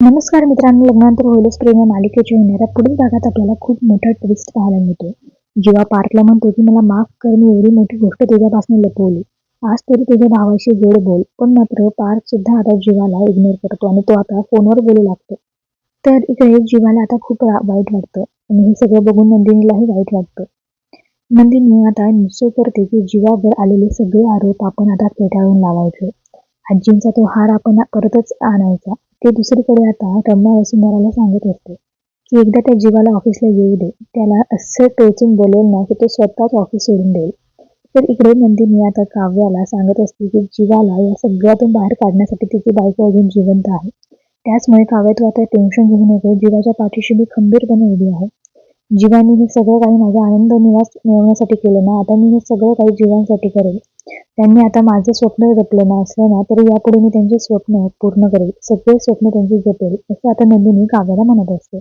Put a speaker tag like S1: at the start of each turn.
S1: नमस्कार मित्रांनो लग्नांतर होईलच प्रेम या मालिकेच्या येणाऱ्या पुढील भागात आपल्याला खूप मोठा ट्विस्ट पाहायला मिळतो. जेव्हा पार्कला म्हणतो की मला माफ कर मी एवढी मोठी गोष्ट तुझ्यापासून लपवली. आज तरी तुझ्या भावाशी गोड बोल. पण मात्र पार्क सुद्धा आता जीवाला इग्नोर करतो आणि तो आता फोनवर बोलू लागतो. तर इकडे जीवाला आता खूप वाईट वाटतं आणि हे सगळं बघून नंदिनीलाही वाईट वाटतं. नंदिनी आता निश्चय करते की जीवावर आलेले सगळे आरोप आपण आता फेटाळून लावायचे. आजींचा तो हार आपण परतच आणायचा. ते दुसरीकडे आता रम्या वसुंधराला सांगत असते की एकदा त्या जीवाला ऑफिसला येऊ दे. त्याला असं टोचून बोलेल ना की तो स्वतःच ऑफिस सोडून देईल. तर इकडे नंदिनी आता काव्याला सांगत असते की जीवाला या सगळ्यातून बाहेर काढण्यासाठी तिची बायको अजून जिवंत आहे. त्याचमुळे काव्या तू आता टेन्शन घेऊ नको. जीवाच्या पाठीशी मी खंबीरपणे उभी आहे. जीवाने हे सगळं काही माझा आनंद निवास मिळवण्यासाठी केलं ना आता मी हे सगळं काही जीवांसाठी करेल. त्यांनी आता माझं स्वप्न जपलं ना असलं ना तरी यापुढे मी त्यांचे स्वप्न पूर्ण करेल. सगळे स्वप्न त्यांची जपेल असं आता नंदिनी काव्याला म्हणत असते.